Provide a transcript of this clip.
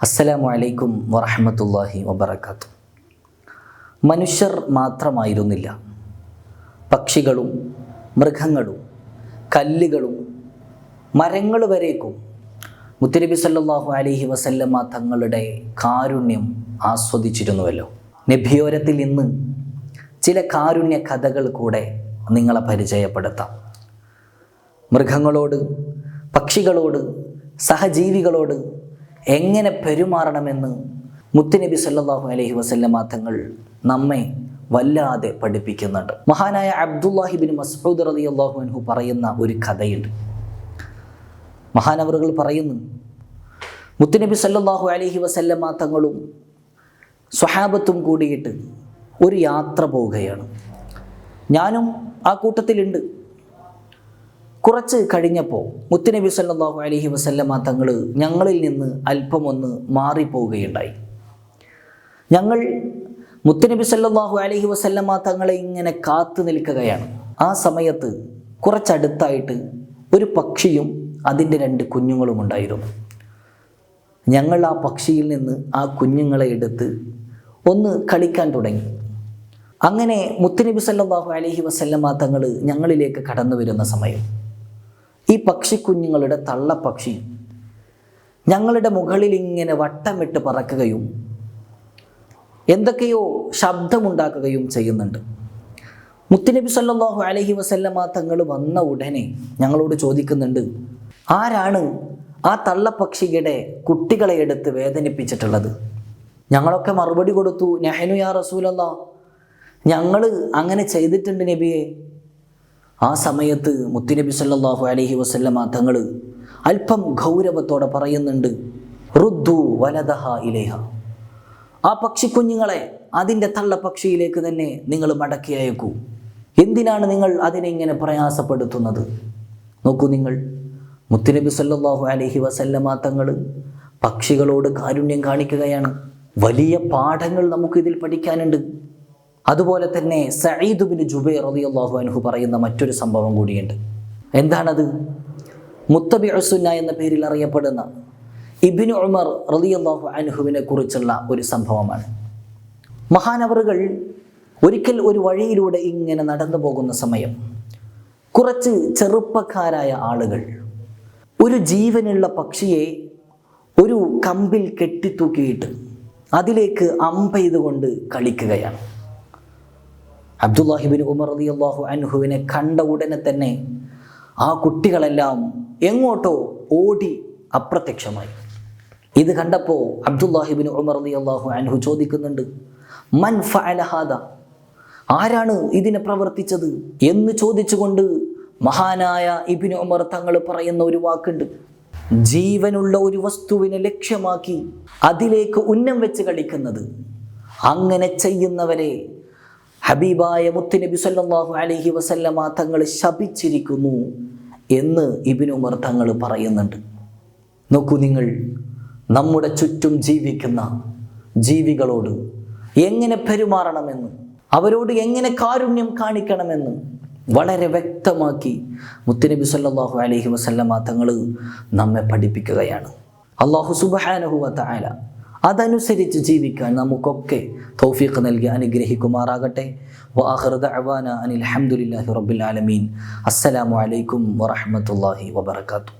അസ്സലാമു അലൈക്കും വറഹമത്തല്ലാഹി വബർക്കാത്തു മനുഷ്യർ മാത്രമായിരുന്നില്ല. പക്ഷികളും മൃഗങ്ങളും കല്ലുകളും മരങ്ങൾ വരേക്കും. മുത്തരബി സല്ലല്ലാഹു അലൈഹി വസല്ലമ തങ്ങളുടെ കാരുണ്യം ആസ്വദിച്ചിരുന്നുവല്ലോ. നബിയോരത്തിൽ നിന്ന് ചില കാരുണ്യ കഥകൾ കൂടെ നിങ്ങളെ പരിചയപ്പെടുത്താം. മൃഗങ്ങളോട് പക്ഷികളോട് സഹജീവികളോട് എങ്ങനെ പെരുമാറണമെന്ന് മുത്തുനബി സല്ലാഹു അലഹി വസല്ലമ തങ്ങൾ നമ്മെ വല്ലാതെ പഠിപ്പിക്കുന്നുണ്ട്. മഹാനായ അബ്ദുല്ലാഹിബിൻ മസ്ഊദ് അള്ളാഹു അൻഹു പറയുന്ന ഒരു കഥയുണ്ട്. മഹാനവറുകൾ പറയുന്നു മുത്തുനബി സല്ലാഹു അലഹി വസല്ലമ തങ്ങളും സ്വഹാബത്തും കൂടിയിട്ട് ഒരു യാത്ര പോവുകയാണ്. ഞാനും ആ കൂട്ടത്തിലുണ്ട്. കുറച്ച് കഴിഞ്ഞപ്പോൾ മുത്തുനബി സല്ലാഹു അലഹി വസല്ലമ തങ്ങൾ ഞങ്ങളിൽ നിന്ന് അല്പമൊന്ന് മാറിപ്പോവുകയുണ്ടായി. ഞങ്ങൾ മുത്തുനബി സല്ലാഹു അലഹി വസല്ലമ തങ്ങളെ ഇങ്ങനെ കാത്തു നിൽക്കുകയാണ്. ആ സമയത്ത് കുറച്ചടുത്തായിട്ട് ഒരു പക്ഷിയും അതിന്റെ രണ്ട് കുഞ്ഞുങ്ങളും ഉണ്ടായിരുന്നു. ഞങ്ങൾ ആ പക്ഷിയിൽ നിന്ന് ആ കുഞ്ഞുങ്ങളെ എടുത്ത് ഒന്ന് കളിക്കാൻ തുടങ്ങി. അങ്ങനെ മുത്തുനബി സല്ലാഹു അലഹി വസല്ലമ തങ്ങൾ ഞങ്ങളിലേക്ക് കടന്നു വരുന്ന സമയം. ഈ പക്ഷിക്കുഞ്ഞുങ്ങളുടെ തള്ളപ്പക്ഷി ഞങ്ങളുടെ മുകളിൽ ഇങ്ങനെ വട്ടമിട്ട് പറക്കുകയും എന്തൊക്കെയോ ശബ്ദമുണ്ടാക്കുകയും ചെയ്യുന്നുണ്ട്. മുത്തുനബി സല്ലാഹു അലഹി വസല്ലമ തങ്ങൾ വന്ന ഉടനെ ഞങ്ങളോട് ചോദിക്കുന്നുണ്ട് ആരാണ് ആ തള്ളപ്പക്ഷിയുടെ കുട്ടികളെ എടുത്ത് വേദനിപ്പിച്ചിട്ടുള്ളത്? ഞങ്ങളൊക്കെ മറുപടി കൊടുത്തു നെഹനു യാ റസൂലല്ല ഞങ്ങൾ അങ്ങനെ ചെയ്തിട്ടുണ്ട് നബിയെ ആ സമയത്ത് മുത്തുനബി സല്ലാഹു അലഹി വസല്ലമ തങ്ങൾ അല്പം ഗൗരവത്തോടെ പറയുന്നുണ്ട് റുദ്ദു വലതഹ ഇലേഹ. ആ പക്ഷിക്കുഞ്ഞുങ്ങളെ അതിന്റെ തള്ളപ്പക്ഷിയിലേക്ക് തന്നെ നിങ്ങൾ മടക്കി അയക്കൂ. എന്തിനാണ് നിങ്ങൾ അതിനെ ഇങ്ങനെ പ്രയാസപ്പെടുത്തുന്നത്? നോക്കൂ നിങ്ങൾ മുത്തുനബി സല്ലാഹു അലഹി വസല്ലമ തങ്ങൾ പക്ഷികളോട് കാരുണ്യം കാണിക്കുകയാണ്. വലിയ പാഠങ്ങൾ നമുക്കിതിൽ പഠിക്കാനുണ്ട്. അതുപോലെ തന്നെ സഈദ് ബിൻ ജുബൈർ റളിയല്ലാഹു അൻഹു പറയുന്ന മറ്റൊരു സംഭവം കൂടിയുണ്ട്. എന്താണത്? മുത്തബി സുന്ന എന്ന പേരിൽ അറിയപ്പെടുന്ന ഇബിന് ഉമർ റളിയല്ലാഹു അൻഹുവിനെ കുറിച്ചുള്ള ഒരു സംഭവമാണ്. മഹാനവറുകൾ ഒരിക്കൽ ഒരു വഴിയിലൂടെ ഇങ്ങനെ നടന്നു പോകുന്ന സമയം കുറച്ച് ചെറുപ്പക്കാരായ ആളുകൾ ഒരു ജീവനുള്ള പക്ഷിയെ ഒരു കമ്പിൽ കെട്ടിത്തൂക്കിയിട്ട് അതിലേക്ക് അമ്പെയ്തുകൊണ്ട് കളിക്കുകയാണ്. അബ്ദുല്ലാഹിബിൻ ഉമർ അലി അള്ളാഹു അൻഹുവിനെ കണ്ട ഉടനെ തന്നെ ആ കുട്ടികളെല്ലാം എങ്ങോട്ടോ ഓടി അപ്രത്യക്ഷമായി. ഇത് കണ്ടപ്പോൾ അബ്ദുല്ലാഹിബിൻ ഉമർ അലി അള്ളാഹു അൻഹു ചോദിക്കുന്നുണ്ട് മൻ ഫഅല ഹാദ? ആരാണ് ഇതിനെ പ്രവർത്തിച്ചത്? എന്ന് ചോദിച്ചുകൊണ്ട് മഹാനായ ഇബിന് ഉമർ തങ്ങൾ പറയുന്ന ഒരു വാക്കുണ്ട് ജീവനുള്ള ഒരു വസ്തുവിനെ ലക്ഷ്യമാക്കി അതിലേക്ക് ഉന്നം വെച്ച് കളിക്കുന്നത്. അങ്ങനെ ചെയ്യുന്നവരെ ഹബീബായ മുത്തുനബി സല്ലാഹു അലഹി വസല്ലമ തങ്ങൾ ശപിച്ചിരിക്കുന്നു എന്ന് ഇബിൻ ഉമർ തങ്ങൾ പറയുന്നുണ്ട്. നോക്കൂ നിങ്ങൾ നമ്മുടെ ചുറ്റും ജീവിക്കുന്ന ജീവികളോട് എങ്ങനെ പെരുമാറണമെന്ന് അവരോട് എങ്ങനെ കാരുണ്യം കാണിക്കണമെന്ന് വളരെ വ്യക്തമാക്കി മുത്തുനബി സല്ലാഹു അലഹി വസല്ലമ തങ്ങൾ നമ്മെ പഠിപ്പിക്കുകയാണ്. അള്ളാഹു സുബ്ഹാനഹു വ തആല അതനുസരിച്ച് ജീവിക്കാൻ നമുക്കൊക്കെ തൗഫീഖ് നൽകി അനുഗ്രഹിക്കുമാറാകട്ടെ. വആഖിറു ദഅവാന അനിൽ ഹംദുലില്ലാഹി റബ്ബിൽ ആലമീൻ. അസ്സലാമു അലൈക്കും വറഹ്മത്തുള്ളാഹി വബറകാതുഹു.